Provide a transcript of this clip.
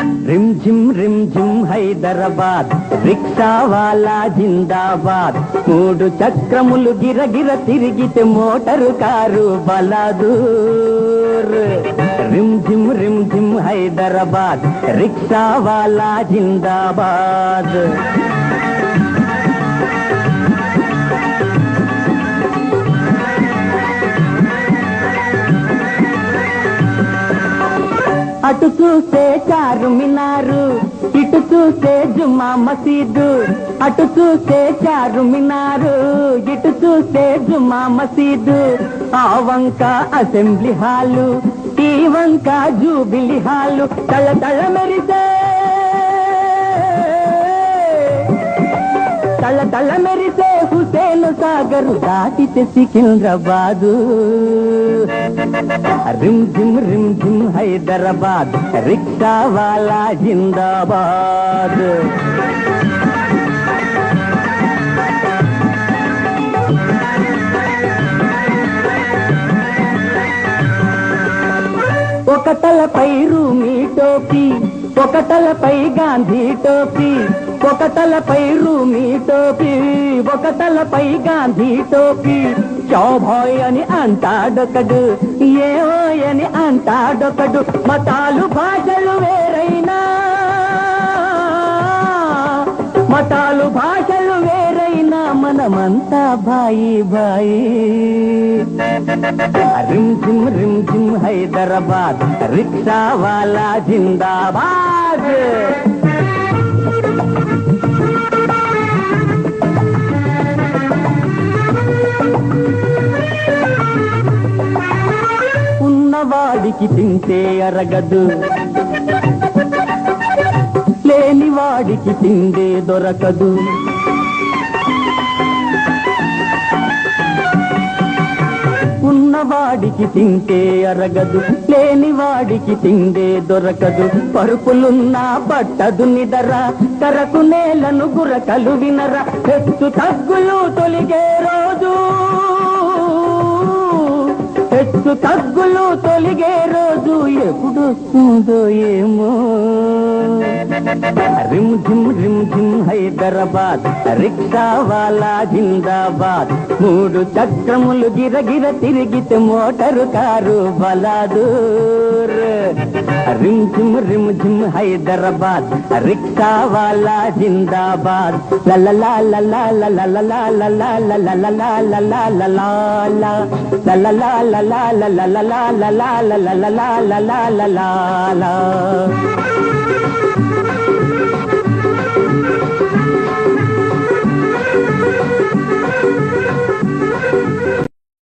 Rim జిమ్ రిమ్ జిమ్ హైదరాబాద్ రిక్షావాలా జిందాబాద్. మూడు చక్రములు గిరగిర తిరిగితే మోటారు కారు బలాదూర్. రిమ్ జిమ్ రిమ్ జిమ్ హైదరాబాద్ రిక్షావాలా జిందాబాద్. చూసే చారు మినారు ఇటు చూసే జుమా మసీదు అటు చూసే చారు మినారు ఇటు చూసే జుమా మసీదు. ఆ వంక అసెంబ్లీ హాలు ఈ వంక జూబిలి హాలు తల తల మెరిసే. తల తల మెరిసే. హుసేన్ సాగర్ దాటితే సికింద్రాబాదు. రిమ్ జిమ్ రిమ్ జిమ్ హైదరాబాద్ రిక్షా వాలా జిందాబాద్. ఒక తలపై రూమి టోపీ ఒక తలపై గాంధీ టోపీ ఒక తలపై రూమి టోపీ ఒక తలపై గాంధీ టోపీ. చౌభాయ్ అని అంటాడొకడు ఏవో అని అంటాడొకడు. మతాలు భాషలు వేరైనా. మతాలు భాషలు వేరైనా మనమంతా బాయి బాయి రిమ్ జిమ్ రిమ్ జిమ్ హైదరాబాద్ రిక్షా వాలా జిందాబాద్. వాడికి తింటే అరగదు. లేని వాడికి తిండే దొరకదు. ఉన్నవాడికి తింటే అరగదు. లేని వాడికి తిండే దొరకదు. పరుపులున్నా పట్టదు నిదర. కరకు నేలను గురకలు వినర. హెచ్చు తగ్గులు తొలిగే రోజు తగ్గులు తొలిగేరు. ఎప్పుడొస్తుందో ఏమో రిమ్ ధిమ్ రిమ్ ధిమ్ హైదరాబాద్ రిక్షా వాలా జిందాబాద్ మూడు చక్రములు గిరగిర తిరిగితే మోటారు కారు బలాదూర్ రిమ్ జిమ్ రిమ్ జిమ్ హైదరాబాద్ రిక్షా వాలా జిందాబాద్ లలలా లలా లలా లలా లలా లలా లలా లలా లలా లలా లలా లలా లలా లలా లలా లలా la la la